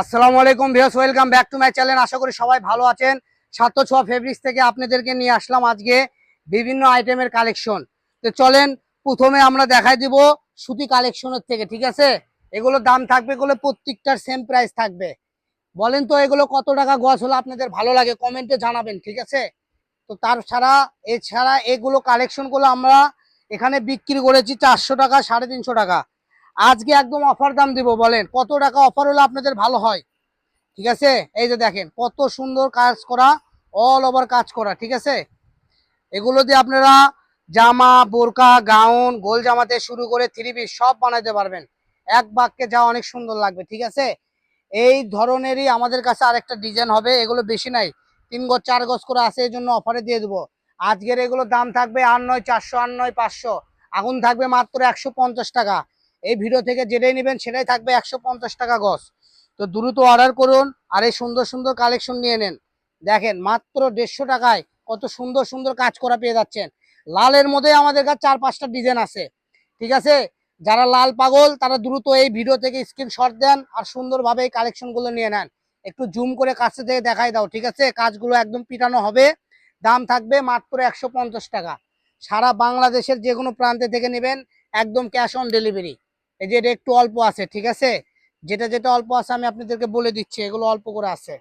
আসসালামু আলাইকুম viewers, welcome back to my channel. আশা করি সবাই ভালো আছেন। সাতশো ছ ফেব্রিক্স থেকে আপনাদেরকে নিয়ে আসলাম আজকে বিভিন্ন আইটেমের কালেকশন তো চলেন, প্রথমে আমরা দেখাই দিব সুতি কালেকশনের থেকে, ঠিক আছে? এগুলো দাম থাকবে, এগুলো প্রত্যেকটার সেম প্রাইস থাকবে। বলেন তো, এগুলো কত টাকা গজ হলে আপনাদের ভালো লাগে? কমেন্টে জানাবেন, ঠিক আছে? তো তার ছাড়া, এছাড়া এগুলো কালেকশনগুলো আমরা এখানে বিক্রি করেছি চারশো টাকা, সাড়ে তিনশো টাকা। আজকে একদম অফার দাম দিব, বলেন। কত টাকা অফার হলে আপনাদের ভালো হয়? ঠিক আছে? এই যে দেখেন, কত সুন্দর কাজ করা অল ওভার কাজ করা, ঠিক আছে? এগুলো দিয়ে আপনারা জামা, বোরকা, গাউন, গোল জামাতে শুরু করে থ্রি পিস সব বানাইতে পারবেন। এক বাক্যে যা অনেক সুন্দর লাগবে, ঠিক আছে? এই ধরনেরই আমাদের কাছে আরেকটা ডিজাইন হবে, এগুলো বেশি নাই। তিন গজ, চার গজ করে আছে, এই জন্য অফারে দিয়ে দেবো। আজকের এগুলো দাম থাকবে আট নয়, চারশো, আট নয়, পাঁচশো। আগুন থাকবে মাত্র একশো পঞ্চাশ টাকা। এই ভিডিও থেকে যেটাই নেবেন সেটাই থাকবে একশো পঞ্চাশ টাকা গজ। তো দ্রুত অর্ডার করুন আর এই সুন্দর সুন্দর কালেকশন নিয়ে নেন। দেখেন মাত্র দেড়শো টাকায় কত সুন্দর সুন্দর কাজ করা পেয়ে যাচ্ছেন। লালের মধ্যে আমাদের কাছে চার পাঁচটা ডিজাইন আছে। ঠিক আছে? যারা লাল পাগল, তারা দ্রুত এই ভিডিও থেকে স্ক্রিনশট দেন আর সুন্দরভাবে এই কালেকশনগুলো নিয়ে নেন। একটু জুম করে কাছে থেকে দেখাই দাও, ঠিক আছে? কাজগুলো একদম পিটানো হবে। দাম থাকবে মাত্র একশো পঞ্চাশ টাকা। সারা বাংলাদেশের যে কোনো প্রান্তে থেকে নেবেন একদম ক্যাশ অন ডেলিভারি এই যে এটা একটু অল্প আছে ঠিক আছে? যেটা যেটা অল্প আছে আমি আপনাদেরকে বলে দিচ্ছি এগুলো অল্প করে আছে।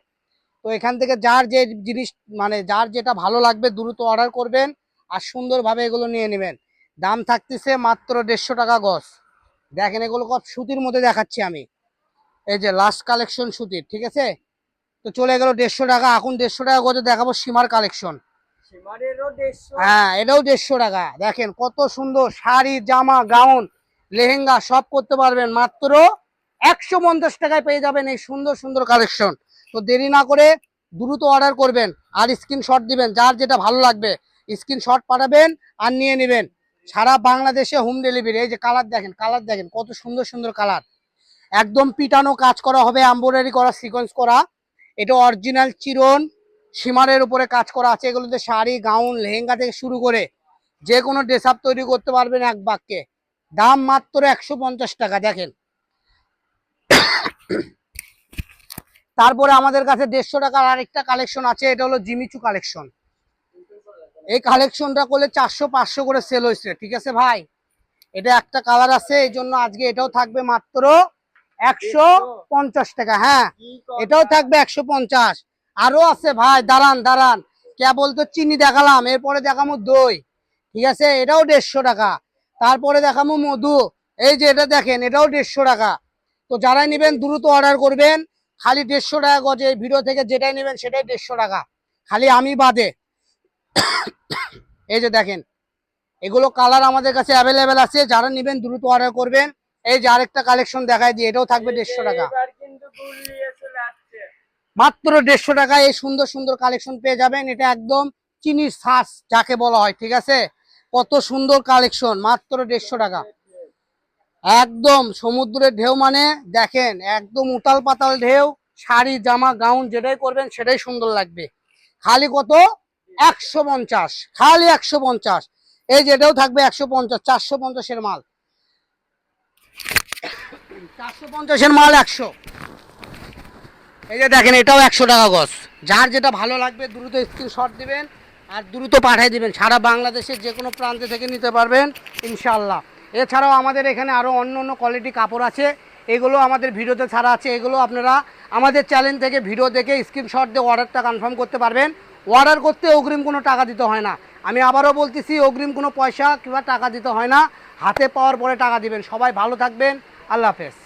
তো এখান থেকে যার যে জিনিস মানে যার যেটা ভালো লাগবে দ্রুত অর্ডার করবেন আর সুন্দরভাবে এগুলো নিয়ে নেবেন। দাম থাকতেছে মাত্র দেড়শো টাকা গজ। দেখেন এগুলো কত সুতির মধ্যে দেখাচ্ছি আমি। এই যে লাস্ট কালেকশন সুতির ঠিক আছে? তো চলে গেল দেড়শো টাকা। এখন দেড়শো টাকা গজে দেখাবো সীমার কালেকশন হ্যাঁ এটাও দেড়শো টাকা। দেখেন কত সুন্দর শাড়ি জামা গাউন। লেহেঙ্গা সব করতে পারবেন। মাত্র একশো পঞ্চাশ টাকায় পেয়ে যাবেন এই সুন্দর সুন্দর কালেকশন তো দেরি না করে দ্রুত অর্ডার করবেন আর স্ক্রিনশট দিবেন, যার যেটা ভালো লাগবে। স্ক্রিনশট পাঠাবেন আর নিয়ে নেবেন। সারা বাংলাদেশে হোম ডেলিভারি এই যে কালার দেখেন কালার দেখেন, কত সুন্দর সুন্দর কালার একদম পিটানো কাজ করা হবে এম্ব্রয়ডারি করা সিকোয়েন্স করা। এটা অরিজিনাল চিরন, সীমারের উপরে কাজ করা আছে। এগুলোতে শাড়ি গাউন লেহেঙ্গা থেকে শুরু করে যে কোনো ড্রেস আপ তৈরি করতে পারবেন এক বাক্যে। দাম মাত্র একশো পঞ্চাশ টাকা, দেখেন। তারপরে আমাদের কাছে দেড়শো টাকার আরেকটা কালেকশন আছে, এটা হলো জিমিচু কালেকশন এই কালেকশনটা করলে চারশো পাঁচশো করে সেল হয়েছে, ঠিক আছে ভাই? এটা একটা কালার আছে, এই জন্য আজকে এটাও থাকবে মাত্র একশো পঞ্চাশ টাকা হ্যাঁ। এটাও থাকবে একশো পঞ্চাশ। আরও আছে ভাই, দাঁড়ান দাঁড়ান। কেবল তো চিনি দেখালাম, এরপরে দেখামো দই, ঠিক আছে? এটাও দেড়শো টাকা। তারপরে দেখামো মধু। এই যে এটা দেখেন এটাও দেড়শো টাকা। তো যারাই নেবেন দ্রুত অর্ডার করবেন। খালি দেড়শো টাকা গজে ভিডিও থেকে যেটাই নেবেন সেটাই দেড়শো টাকা। খালি আমি বাদে। এই যে দেখেন এগুলো কালার আমাদের কাছে অ্যাভেলেবেল আছে। যারা নেবেন দ্রুত অর্ডার করবেন। এই যে আরেকটা কালেকশন দেখাই দিই এটাও থাকবে দেড়শো টাকা। মাত্র দেড়শো টাকায় এই সুন্দর সুন্দর কালেকশন পেয়ে যাবেন। এটা একদম চিনি শ্বাস যাকে বলা হয় ঠিক আছে? কত সুন্দর কালেকশন মাত্র দেড়শো টাকা। একদম সমুদ্রের ঢেউ মানে দেখেন, একদম উতাল পাতাল ঢেউ, শাড়ি, জামা গাউন যেটাই করবেন সেটাই সুন্দর লাগবে। খালি কত? একশো পঞ্চাশ, খালি একশো পঞ্চাশ। এই যেটাও থাকবে একশো পঞ্চাশ, চারশো পঞ্চাশের মাল। চারশো পঞ্চাশের মাল একশো। এই যে দেখেন, এটাও একশো টাকা গছ যার যেটা ভালো লাগবে, দ্রুত স্ক্রিনশট দিবেন। আর দ্রুত পাঠিয়ে দিবেন। সারা বাংলাদেশের যে কোনো প্রান্তে থেকে নিতে পারবেন ইনশাল্লাহ এছাড়াও আমাদের এখানে আরও অন্য অন্য কোয়ালিটি কাপড় আছে। এগুলো আমাদের ভিডিওতে ছাড়া আছে। এগুলো আপনারা আমাদের চ্যানেল থেকে ভিডিও দেখে স্ক্রিনশট দিয়ে অর্ডারটা কনফার্ম করতে পারবেন। অর্ডার করতে অগ্রিম কোনো টাকা দিতে হয় না। আমি আবারও বলতেছি, অগ্রিম কোনো পয়সা কিংবা টাকা দিতে হয় না। হাতে পাওয়ার পরে টাকা দিবেন। সবাই ভালো থাকবেন। আল্লাহ হাফেজ।